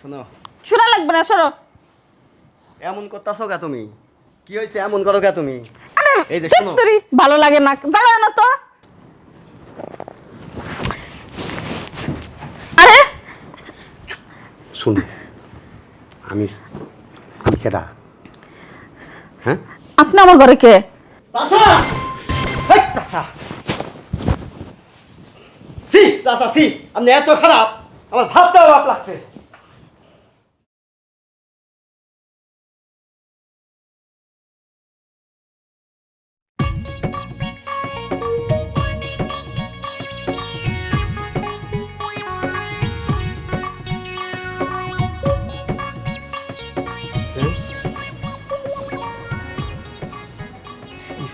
শোনো। শোনা লাগবে না সরো। এমন করতেছো কে তুমি? কি হয়েছে? এমন করো কে তুমি? এই যে শোনো। ধ্যাত্তেরি, ভালো লাগে না। দাঁড়াও না তো। আরে। শুন আমি আমি কেডা হ্যাঁ? আপনি আমার ঘরে কে? চাচা! হেই, চাচা! সি চাচা সি আপনি এত খারাপ আমার ভাবতেও বাপ লাগছে।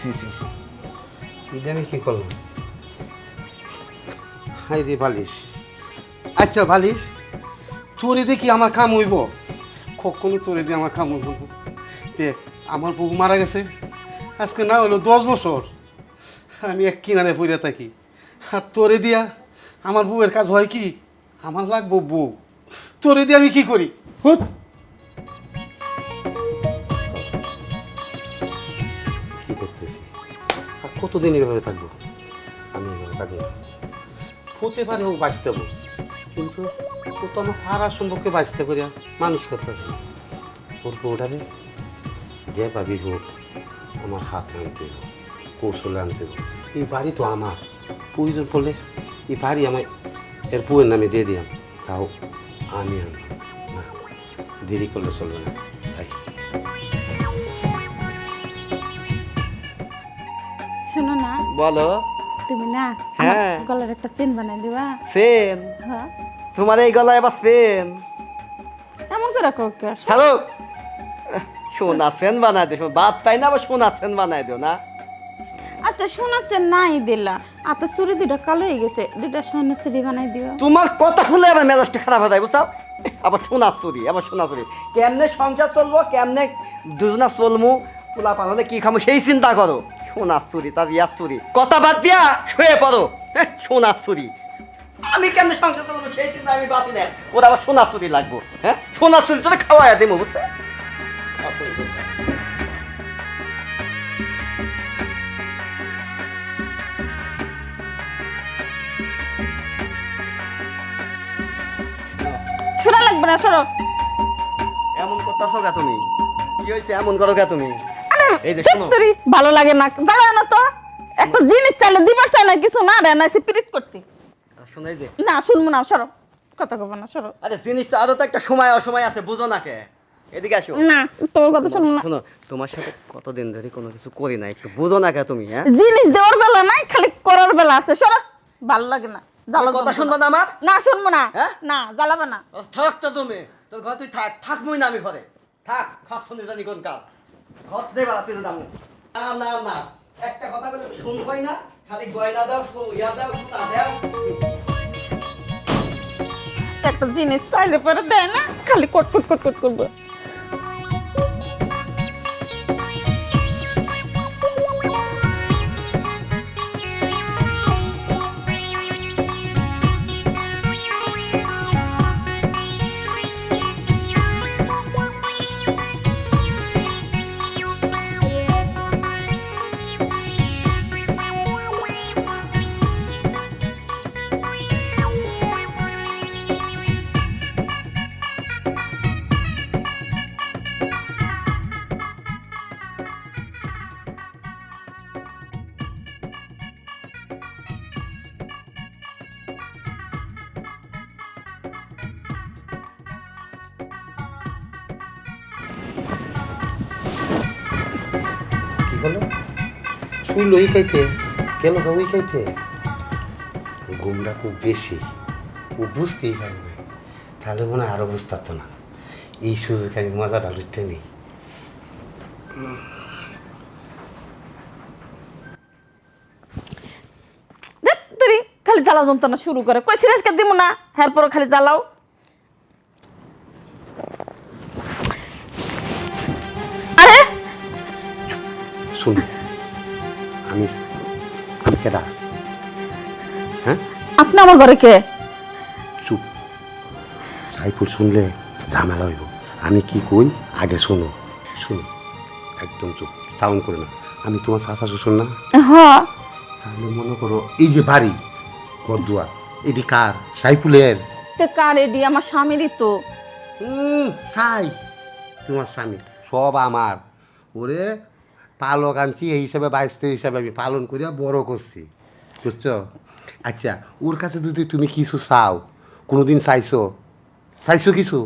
সি সি সি এটা করলাম? হাই রে বালিশ। আচ্ছা বালিশ, তোরে দেখি আমার কাম হইব। কখনো তোরে দিয়ে আমার কাম হইব। তে আমার বউ মারা গেছে। আজকে না হলো দশ বছর। আমি এক কিনারে পড়ে থাকি। আর তোরে দিয়া আমার বউয়ের কাজ হয় কি? আমার লাগবো বউ। তোরে দিয়ে আমি কি করি? হুত! কতদিন এভাবে থাকব? আমি এভাবে থাকব হতে পারে ও বাঁচতে পারব। কিন্তু ও তো আমার পাড়ার সম্পর্কে বাঁচতে করে মানুষ করতে করতেছে ওর বউটারে যে পাবি হোক আমার হাতে আনতে হোক কৌশলে আনতে হোক এই বাড়ি তো আমার। প্রয়োজন পড়লে এই বাড়ি আমার এর বউয়ের নামে দিয়ে দিলাম তাও আমি আনলাম না। দেরি করলে চলবে না। তাই। বলো। তুমি না হ্যাঁ। গলার একটা চেন বানাই দিবা। সেন হ্যাঁ। তোমার এই গলায় আবার সেন এমন করে কাউকে ছাড়ো। সোনা সেন বানায় দিও বাদ পাই না আবার সোনা সেন বানায় দিও না। আচ্ছা শোনাচ্ছে নাই দিলা। আতা চুরি দুটা কালো হয়ে গেছে দুটা স্বর্ণের চুরি বানাই দিও তোমার কথা শুনলে আমার মেজাজটা খারাপ হয়ে যায় বুঝছ? আবার সোনা চুরি আবার সোনা চুরি কেমনে সংসার চলবো কেমনে দুজনা চলমু পোলা পানলে কি খামো সেই চিন্তা করো। সোনার চুরি তার ইয়ার চুরি কথা বাদ দিয়া শুয়ে পড়ো। হ্যাঁ সোনার চুরি আমি কেমনে সংসার চলবো সেই চিন্তা আমি বাঁচি না ওর আবার সোনার চুরি লাগবো। হ্যাঁ সোনার চুরি তোরে খাওয়াই দেবো বুঝছ শোনা লাগবে না সরো এমন করতেছো কে তুমি? কি হয়েছে? এমন করো কে তুমি? এই যে শোনো। ভালো লাগে না। দাঁড়াও না তো। একটা জিনিস চাইলে দিবার চাই না কিছু না রে না সে পিরিত করতে। শোনাই যে। না শুনব না সরো। কথা কব না সরো। আরে জিনিসটা আরও তো একটা সময় অসময় আছে বুঝো না কে? এদিকে আসো। না তোমার কথা শুনব না। শোনো তোমার সাথে কতদিন ধরে কোনো কিছু করি না একটু বুঝো না কে তুমি হ্যাঁ? জিনিস দেওয়ার বেলা নাই খালি করার বেলা আছে সরো। ভালো লাগে না। জ্বালা কথা। শুনবা না আমার? না শুনব না। হ্যাঁ? না জ্বালাবে না। থাক তো তুমি। তোর ঘর তুই থাক থাকবই না আমি ঘরে। থাক থাক শুনে জানি কোন কাল ঘর দাম। না না না। একটা কথা বলে শুনবই না খালি গয়না দাও ইয়া দাও তা দাও। একটা জিনিস চাইলে পরে দেয় না খালি কটকুট কট কট কট করব। শুইল খাইতে ওই খাইতে খুব বেশি। ও বুঝতেই পারবে তাহলে মনে হয় আরও বুঝতে না। এই সুযোগ আমি নেই। খালি জ্বালা যন্ত্রণা শুরু করে। কই সিরিয়াসকে দিব না? হ্যার পর খালি জ্বালাও। কেডা হ্যাঁ? আপনি আমার ঘরে কে? চুপ। সাইফুল শুনলে ঝামেলা হইব। আমি কি কই? আগে শোনো। শোনো। একদম চুপ। সাউন্ড করে না। আমি তোমার শাশা শ্বশুর না? হ তাহলে মনে করো এই যে বাড়ি গদুয়া এটি কার? সাইফুলের? কার এডি আমার স্বামীরই তো। সাই। তোমার স্বামী। সব আমার। ওরে পালক আনছি এই হিসাবে বাইশতে হিসাবে আমি পালন করিয়া বড় করছি। বুঝছ? আচ্ছা ওর কাছে যদি তুমি কিছু চাও কোনোদিন চাইছো? চাইছো কিছু?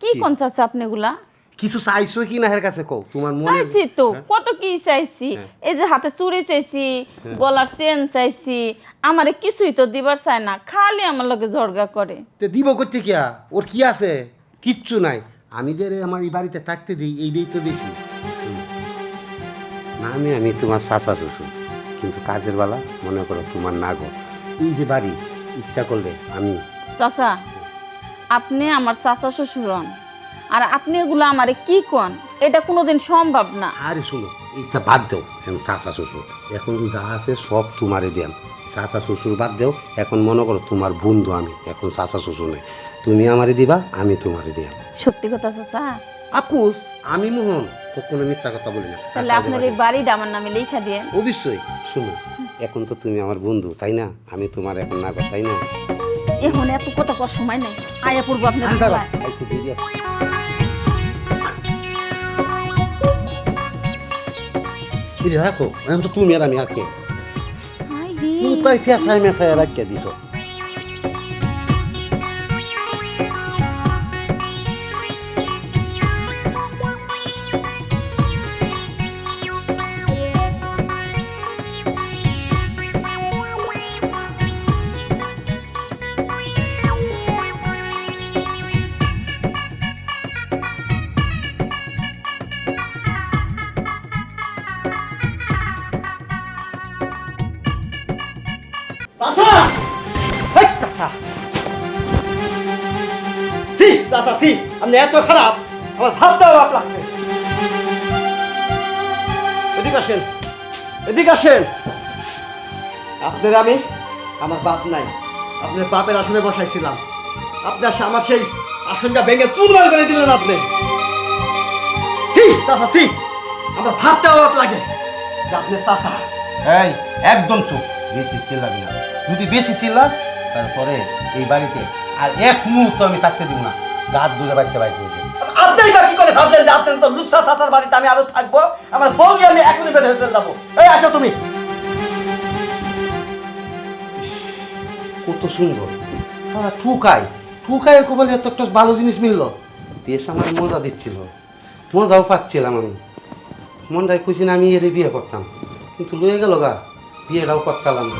কি কোন চাচ্ছে আপনিগুলা? কিছু চাইছো কি না এর কাছে কও? তোমার মনে চাইছি তো কত কি চাইছি? হ্যাঁ। এই যে হাতে চুড়ি চাইছি গলার চেন চাইছি আমারে কিছুই তো দিবার চায় না খালি আমার লগে ঝরগা করে। তে দিব করতে কিয়া? ওর কি আছে? কিচ্ছু নাই। আমি যে আমার এই বাড়িতে থাকতে দিই এইটাই তো বেশি। আমি আমি তোমার শাশা শ্বশুর। কিন্তু কাজের বেলা মনে করো তোমার না গো এই যে বাড়ি ইচ্ছা করলে আমি চাচা আপনি আমার চাচা শ্বশুর হন। আর আপনি এগুলো আমারে কি কন? এটা কোনোদিন সম্ভব না। আরে শুনো এইটা বাদ দেও এখন শাশা শ্বশুর। এখন যা আছে সব তোমারে দেন। শাশা শ্বশুর বাদ দেও এখন মনে করো তোমার বন্ধু আমি এখন শাশা শ্বশুর নেই। তুমি আমারে দিবা আমি তোমারে দিয়া সত্যি কথা চাচা আকুস আমি মোহন কখনো মিথ্যা কথা বলি না। তাহলে আপনার এই বাড়িটা আমার নামে লেখা দিয়ে অবশ্যই শুনো এখন তো তুমি আমার বন্ধু তাই না? আমি তোমার এখন না তাই না? এখন এত কথা কর সময় নেই আয়া পড়ব আপনার আছে। দেখো এখন তো তুমি আর আমি তুমি তাই ফেসাই মেসাই রাখিয়ে দিছো। চাচা সি চাচা সি আপনি এত খারাপ, আমার ভাবতেও বাপ লাগছে। এদিকে আসেন এদিকে আসেন। আপনার আমি, আমার বাপ নাই। আপনার বাপের আসনে বসাইছিলাম। আপনার আমার সেই আসনটা ভেঙে চুরমার করে দিলেন আপনি। সি চাচা সি আমার ভাবতেও বাপ লাগে যে আপনি চাচা এই, একদম চুপ। বেশি চিল্লাবি না। যদি বেশি চিল্লাস তারপরে এই বাড়িতে আর এক মুহূর্ত আমি থাকতে দিব না। গাছ দূরে বাড়িতে বাইক হয়েছে আপনি বা কি করে ভাবলেন যে আপনার তো লুচ্ছা সাতার বাড়িতে আমি আরও থাকব? আমার বউকে আমি এখনই বেঁধে ফেলে যাব। এই আসো তুমি? কত সুন্দর। হ্যাঁ ঠুকাই ঠুকাইয়ের কবলে এত একটা ভালো জিনিস মিললো। বেশ আমার মজা দিচ্ছিল। মজাও পাচ্ছিলাম আমি। মনটাই খুশি না আমি এর বিয়ে করতাম। কিন্তু লয়ে গেল গা। বিয়েটাও করতাম না